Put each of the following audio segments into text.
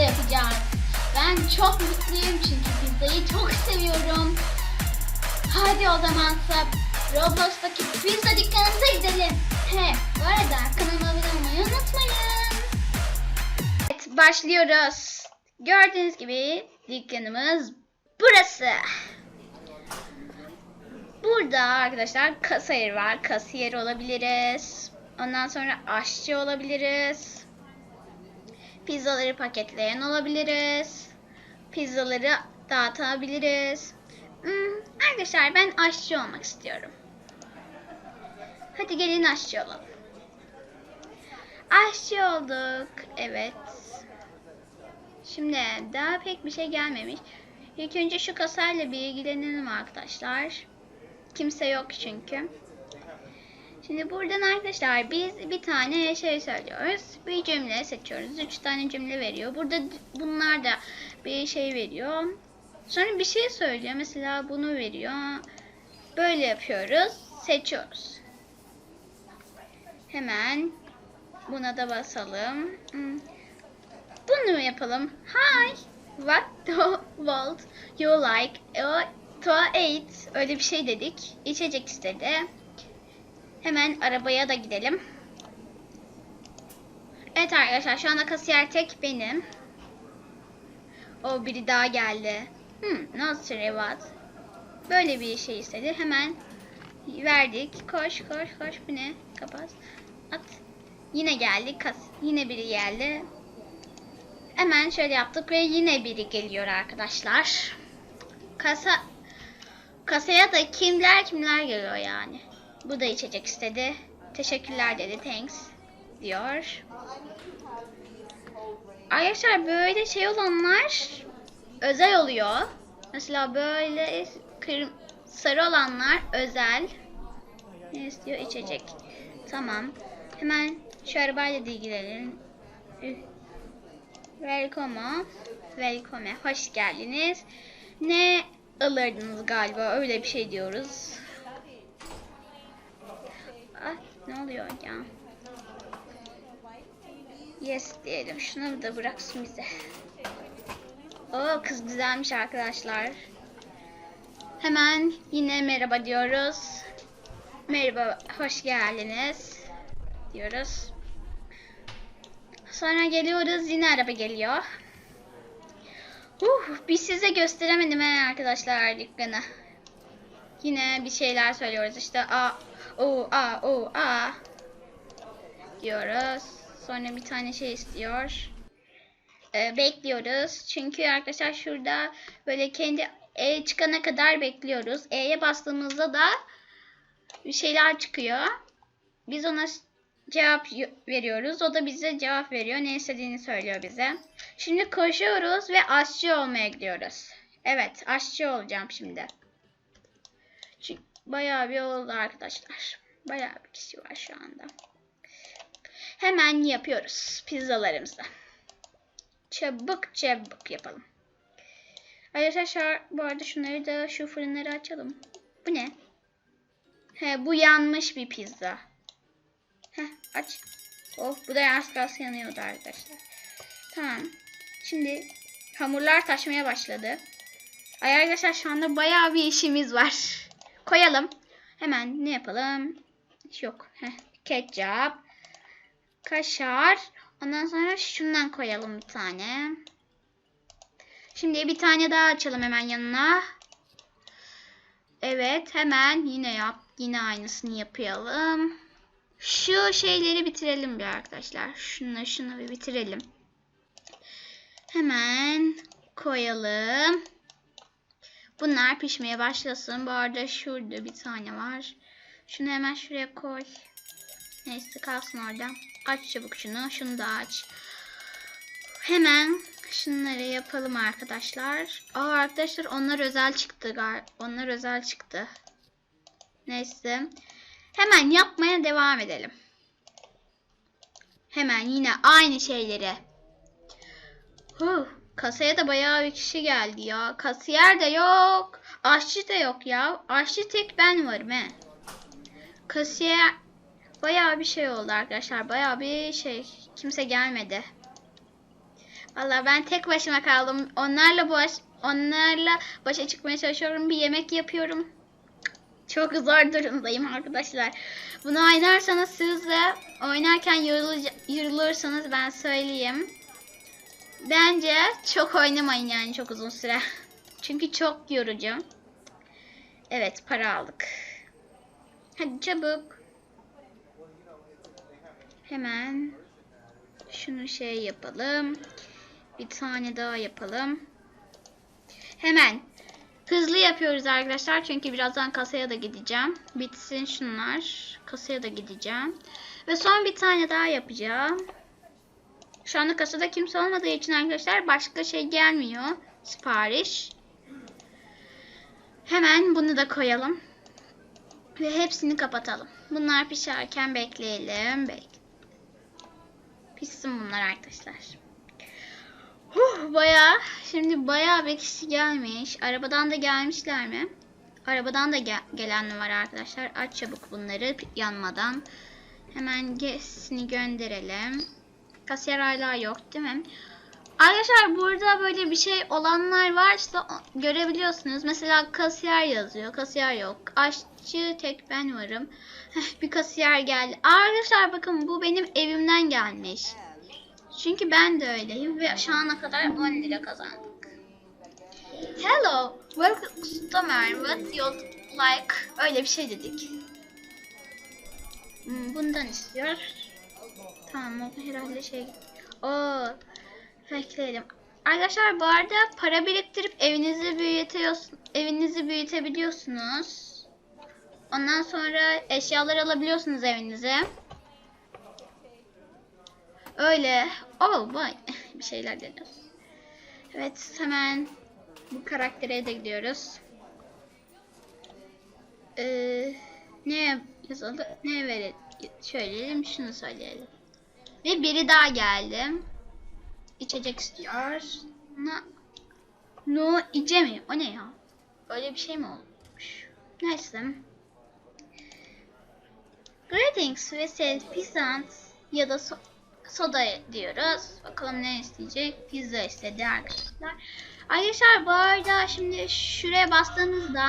pizza yapacağız. Ben çok mutluyum çünkü pizzayı çok seviyorum. Hadi o zaman Roblox'taki pizza dükkanımıza gidelim. He, bu arada kanalıma abone olmayı unutmayın. Evet, başlıyoruz. Gördüğünüz gibi dükkanımız burası. Burada arkadaşlar kasiyer var. Kasiyer olabiliriz. Ondan sonra aşçı olabiliriz. Pizzaları paketleyen olabiliriz. Pizzaları dağıtabiliriz. Hmm, arkadaşlar ben aşçı olmak istiyorum. Hadi gelin aşçı olalım. Aşçı olduk. Evet. Şimdi daha pek bir şey gelmemiş. İlk önce şu kasayla bir ilgilenelim arkadaşlar. Kimse yok çünkü. Şimdi buradan arkadaşlar biz bir tane şey söylüyoruz. Bir cümle seçiyoruz. Üç tane cümle veriyor. Burada bunlar da bir şey veriyor. Sonra bir şey söylüyor. Mesela bunu veriyor. Böyle yapıyoruz. Seçiyoruz. Hemen buna da basalım. Hmm. Bunu yapalım? Hi. What do would you like to eat? Öyle bir şey dedik. İçecek istedi. Hemen arabaya da gidelim. Evet arkadaşlar şu anda kasiyer tek benim. O biri daha geldi. Hmm, nasıl revat? Böyle bir şey istedi. Hemen verdik. Koş koş koş. Bu ne? Kapat. At. Yine geldi. Kas yine biri geldi. Hemen şöyle yaptık ve yine biri geliyor arkadaşlar. Kasa kasaya da kimler kimler geliyor yani. Bu da içecek istedi. Teşekkürler dedi. Thanks diyor. Arkadaşlar böyle şey olanlar özel oluyor. Mesela böyle kır, sarı olanlar özel. Ne istiyor? içecek. Tamam. Hemen şu arabayla da. Welcome. Welcome. Hoş geldiniz. Ne alırdınız galiba? Öyle bir şey diyoruz. Ah, ne oluyor ya? Yes diyelim. Şunu da bıraksın bize. Oo kız güzelmiş arkadaşlar. Hemen yine merhaba diyoruz. Merhaba, hoş geldiniz diyoruz. Sonra geliyoruz, yine araba geliyor. Uh, biz size gösteremedim he arkadaşlar dükkanı. Yine bir şeyler söylüyoruz işte a o a o a diyoruz. Sonra bir tane şey istiyor. Ee, bekliyoruz. Çünkü arkadaşlar şurada böyle kendi E çıkana kadar bekliyoruz. E'ye bastığımızda da bir şeyler çıkıyor. Biz ona cevap veriyoruz. O da bize cevap veriyor. Ne istediğini söylüyor bize. Şimdi koşuyoruz ve aşçı olmaya gidiyoruz. Evet aşçı olacağım şimdi. Çünkü bayağı bir oldu arkadaşlar. Bayağı bir kişi var şu anda. Hemen yapıyoruz pizzalarımızı. Çabuk çabuk yapalım. Arkadaşlar bu arada şunları da şu fırınları açalım. Bu ne? He bu yanmış bir pizza. Heh aç. Oh bu da az kalsın yanıyordu arkadaşlar. Tamam. Şimdi hamurlar taşmaya başladı. Ay arkadaşlar şu anda bayağı bir işimiz var. Koyalım. Hemen ne yapalım? Yok. Heh. Ketçap. Kaşar. Ondan sonra şundan koyalım bir tane. Şimdi bir tane daha açalım hemen yanına. Evet hemen yine yap. Yine aynısını yapalım. Şu şeyleri bitirelim bir arkadaşlar. Şunu şunu bir bitirelim. Hemen koyalım. Bunlar pişmeye başlasın. Bu arada şurada bir tane var. Şunu hemen şuraya koy. Neyse kalsın orada. Aç çabuk şunu. Şunu da aç. Hemen şunları yapalım arkadaşlar. Aa arkadaşlar onlar özel çıktı. Onlar özel çıktı. Neyse. Hemen yapmaya devam edelim. Hemen yine aynı şeyleri. Huh, kasaya da bayağı bir kişi geldi ya. Kasiyer de yok. Aşçı da yok ya. Aşçı tek ben varım he. Kasiyer bayağı bir şey oldu arkadaşlar. Bayağı bir şey. Kimse gelmedi. Valla ben tek başıma kaldım. Onlarla baş onlarla başa çıkmaya çalışıyorum. Bir yemek yapıyorum. Çok zor durumdayım arkadaşlar. Bunu oynarsanız siz de oynarken yorulu- yorulursanız ben söyleyeyim. Bence çok oynamayın yani çok uzun süre. Çünkü çok yorucu. Evet para aldık. Hadi çabuk. Hemen şunu şey yapalım. Bir tane daha yapalım. Hemen hızlı yapıyoruz arkadaşlar. Çünkü birazdan kasaya da gideceğim. Bitsin şunlar. Kasaya da gideceğim. Ve son bir tane daha yapacağım. Şu anda kasada kimse olmadığı için arkadaşlar başka şey gelmiyor. Sipariş. Hemen bunu da koyalım. Ve hepsini kapatalım. Bunlar pişerken bekleyelim. Bek Pişsin bunlar arkadaşlar. Huh, bayağı şimdi bayağı bir kişi gelmiş. Arabadan da gelmişler mi? Arabadan da gel gelen var arkadaşlar. Aç çabuk bunları yanmadan. Hemen gesini gönderelim. Kasiyer hala yok değil mi? Arkadaşlar burada böyle bir şey olanlar varsa o- görebiliyorsunuz. Mesela kasiyer yazıyor. Kasiyer yok. Aşçı tek ben varım. Bir kasiyer geldi. Arkadaşlar bakın bu benim evimden gelmiş. Çünkü ben de öyleyim ve şu ana kadar 10 lira kazandık. Hello, welcome customer. What you like? Öyle bir şey dedik. Hmm, bundan istiyor. Tamam o herhalde şey. Oo, bekleyelim. Arkadaşlar bu arada para biriktirip evinizi büyütüyorsunuz. Evinizi büyütebiliyorsunuz. Ondan sonra eşyalar alabiliyorsunuz evinize. Öyle. Oh vay. Bir şeyler deniyoruz. Evet hemen bu karaktere de gidiyoruz. Ee, ne yazalım? Ne verelim? Söyleyelim şunu söyleyelim. Ve biri daha geldi. İçecek istiyor. No, no ice mi? O ne ya? Öyle bir şey mi olmuş? Neyse. Greetings ve Peasant ya da so soda diyoruz. Bakalım ne isteyecek? Pizza istedi arkadaşlar. Arkadaşlar bu arada şimdi şuraya bastığınızda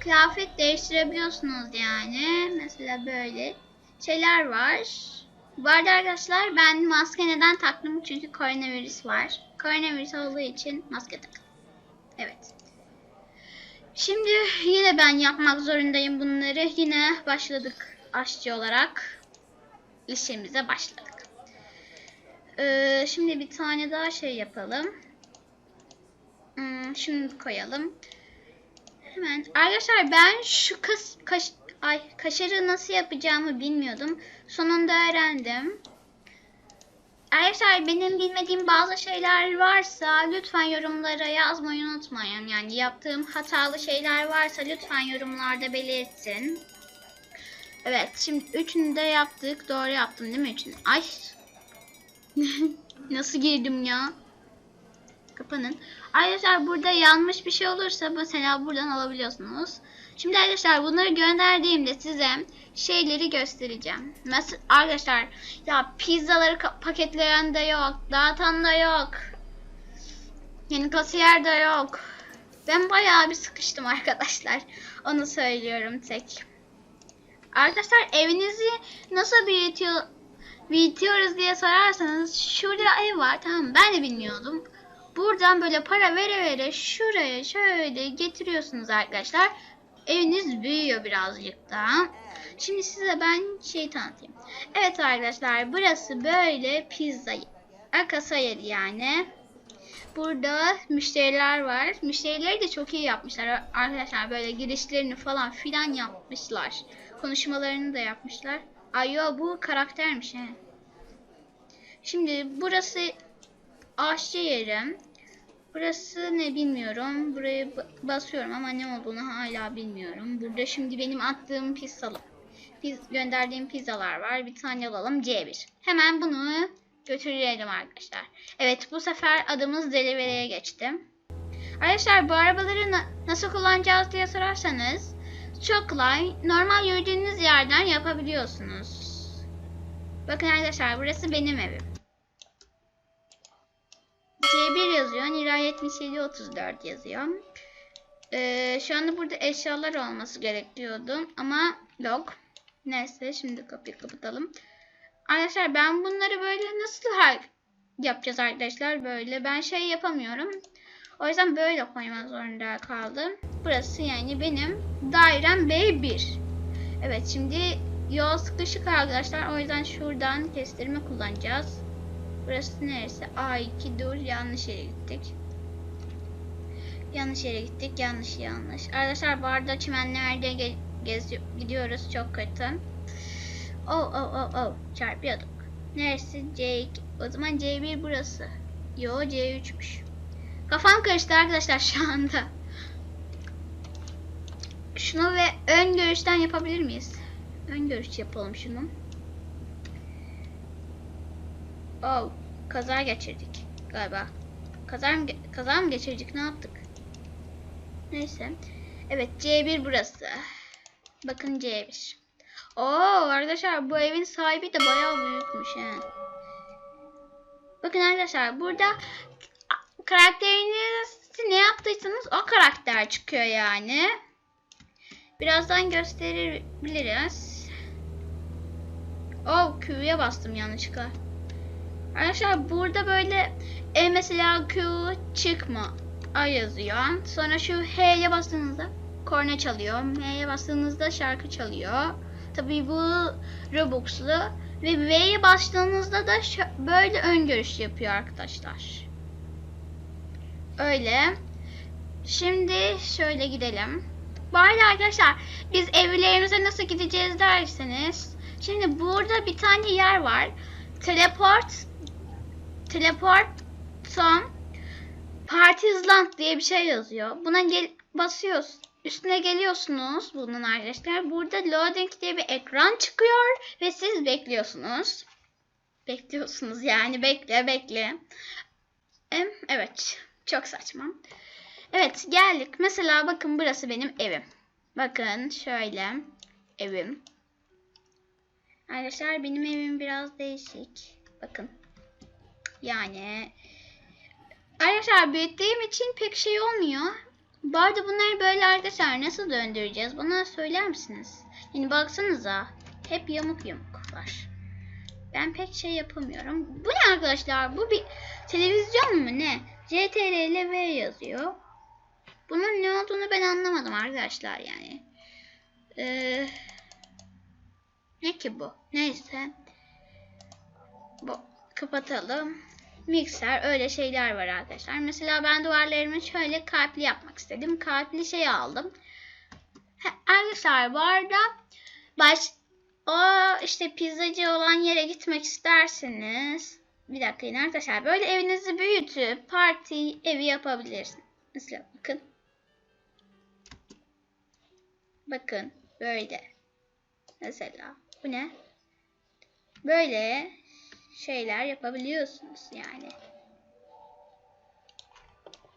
kıyafet değiştirebiliyorsunuz yani. Mesela böyle şeyler var. Bu arada arkadaşlar ben maske neden taktım? Çünkü koronavirüs var. Koronavirüs olduğu için maske taktım. Evet. Şimdi yine ben yapmak zorundayım bunları. Yine başladık aşçı olarak. işimize başladık. Ee, şimdi bir tane daha şey yapalım. Hmm, şunu koyalım. Hemen. Arkadaşlar ben şu kas, kaş, ay, kaşarı nasıl yapacağımı bilmiyordum. Sonunda öğrendim. Arkadaşlar benim bilmediğim bazı şeyler varsa lütfen yorumlara yazmayı unutmayın. Yani yaptığım hatalı şeyler varsa lütfen yorumlarda belirtin. Evet şimdi üçünü de yaptık. Doğru yaptım değil mi üçünü? Ay. Nasıl girdim ya? Kapanın. Arkadaşlar burada yanlış bir şey olursa mesela buradan alabiliyorsunuz. Şimdi arkadaşlar bunları gönderdiğimde size şeyleri göstereceğim. Mesela arkadaşlar ya pizzaları paketleyen de yok. Dağıtan da yok. Yani kasiyer de yok. Ben bayağı bir sıkıştım arkadaşlar. Onu söylüyorum tek. Arkadaşlar evinizi nasıl büyütüyor büyütüyoruz diye sorarsanız şurada ev var tamam ben de bilmiyordum. Buradan böyle para vere vere şuraya şöyle getiriyorsunuz arkadaşlar. Eviniz büyüyor birazcık daha. Şimdi size ben şey tanıtayım. Evet arkadaşlar burası böyle pizza kasa yeri yani. Burada müşteriler var. Müşterileri de çok iyi yapmışlar. Arkadaşlar böyle girişlerini falan filan yapmışlar. Konuşmalarını da yapmışlar. Ay yo bu karaktermiş he. Şimdi burası aşçı yerim. Burası ne bilmiyorum. Buraya ba- basıyorum ama ne olduğunu hala bilmiyorum. Burada şimdi benim attığım pizzalar, piz gönderdiğim pizzalar var. Bir tane alalım C1. Hemen bunu götürelim arkadaşlar. Evet bu sefer adımız delivery'e geçti. Arkadaşlar bu arabaları na- nasıl kullanacağız diye sorarsanız çok kolay. Normal yürüdüğünüz yerden yapabiliyorsunuz. Bakın arkadaşlar burası benim evim. C1 yazıyor. Nira 7734 yazıyor. Ee, şu anda burada eşyalar olması gerekiyordu ama yok. Neyse şimdi kapıyı kapatalım. Arkadaşlar ben bunları böyle nasıl yapacağız arkadaşlar böyle. Ben şey yapamıyorum. O yüzden böyle koymak zorunda kaldım. Burası yani benim dairem B1. Evet şimdi yol sıkışık arkadaşlar. O yüzden şuradan kestirme kullanacağız. Burası neresi? A2 dur yanlış yere gittik. Yanlış yere gittik. Yanlış yanlış. Arkadaşlar bu arada çimenlerde ge geziyor, gidiyoruz. Çok kötü. Oh oh oh oh. Çarpıyorduk. Neresi? C2. O zaman C1 burası. Yo C3'müş. Kafam karıştı arkadaşlar şu anda. Şunu ve ön görüşten yapabilir miyiz? Ön görüş yapalım şunu. Oh, kaza geçirdik galiba. Kaza mı, kaza mı geçirdik? Ne yaptık? Neyse. Evet, C1 burası. Bakın C1. Oo, arkadaşlar bu evin sahibi de bayağı büyükmüş he. Bakın arkadaşlar burada karakterinizi ne yaptıysanız o karakter çıkıyor yani. Birazdan gösterebiliriz. Oh Q'ya bastım yanlışlıkla. Arkadaşlar burada böyle e mesela Q çıkma A yazıyor. Sonra şu H'ye bastığınızda korna çalıyor. M'ye bastığınızda şarkı çalıyor. Tabii bu Robux'lu ve V'ye bastığınızda da böyle ön görüş yapıyor arkadaşlar. Öyle. Şimdi şöyle gidelim. Bu arkadaşlar biz evlerimize nasıl gideceğiz derseniz şimdi burada bir tane yer var. Teleport Teleport son Partizland diye bir şey yazıyor. Buna gel basıyoruz. Üstüne geliyorsunuz bunun arkadaşlar. Burada loading diye bir ekran çıkıyor ve siz bekliyorsunuz. Bekliyorsunuz yani bekle bekle. Evet çok saçma. Evet geldik. Mesela bakın burası benim evim. Bakın şöyle evim. Arkadaşlar benim evim biraz değişik. Bakın. Yani arkadaşlar büyüttüğüm için pek şey olmuyor. Bu arada bunları böyle arkadaşlar nasıl döndüreceğiz? Bana söyler misiniz? Yani baksanıza. Hep yamuk yamuk var. Ben pek şey yapamıyorum. Bu ne arkadaşlar? Bu bir televizyon mu ne? CTRL ile V yazıyor. Bunun ne olduğunu ben anlamadım arkadaşlar yani. Ee, ne ki bu? Neyse. Bu kapatalım. Mikser öyle şeyler var arkadaşlar. Mesela ben duvarlarımı şöyle kalpli yapmak istedim. Kalpli şey aldım. Arkadaşlar bu arada baş o işte pizzacı olan yere gitmek isterseniz bir dakika yine arkadaşlar böyle evinizi büyütüp parti evi yapabilirsiniz. Mesela bakın. Bakın böyle. Mesela bu ne? Böyle şeyler yapabiliyorsunuz yani.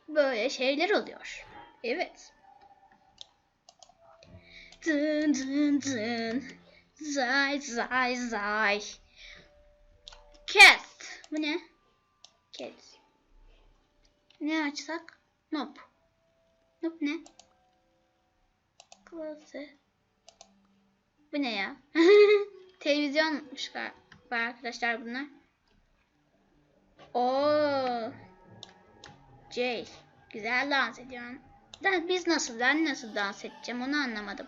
Böyle şeyler oluyor. Evet. Dın dın dın. Zay zay zay. Cat. Bu ne? Cat. Ne açsak? Nope. Nope ne? Close. Bu ne ya? Televizyonmuş galiba arkadaşlar bunlar. Oo. Jay. Güzel dans ediyorsun. Da biz nasıl ben nasıl dans edeceğim onu anlamadım.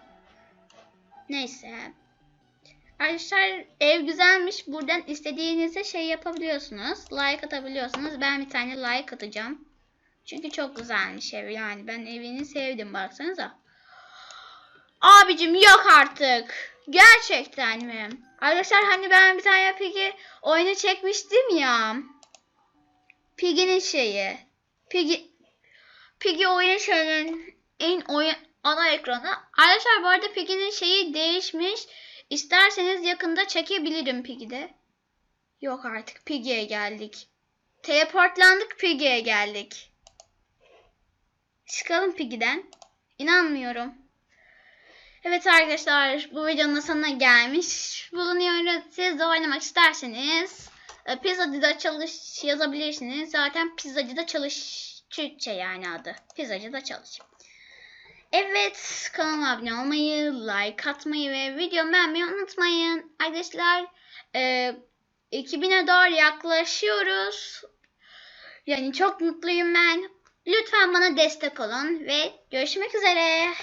Neyse. Arkadaşlar ev güzelmiş. Buradan istediğinize şey yapabiliyorsunuz. Like atabiliyorsunuz. Ben bir tane like atacağım. Çünkü çok güzelmiş ev yani. Ben evini sevdim baksanıza. Abicim yok artık. Gerçekten mi? Arkadaşlar hani ben bir tane Piggy oyunu çekmiştim ya. Piggy'nin şeyi. Piggy Piggy oyun şeyinin en oyun ana ekranı. Arkadaşlar bu arada Piggy'nin şeyi değişmiş. İsterseniz yakında çekebilirim Piggy'de. Yok artık Piggy'ye geldik. Teleportlandık Piggy'ye geldik. Çıkalım Piggy'den. İnanmıyorum. Evet arkadaşlar bu videonun sonuna gelmiş bulunuyoruz. Siz de oynamak isterseniz e, pizzacıda çalış yazabilirsiniz. Zaten pizzacıda çalış Türkçe yani adı. Pizzacıda çalış. Evet kanalıma abone olmayı, like atmayı ve videomu beğenmeyi unutmayın. Arkadaşlar e, 2000'e doğru yaklaşıyoruz. Yani çok mutluyum ben. Lütfen bana destek olun ve görüşmek üzere.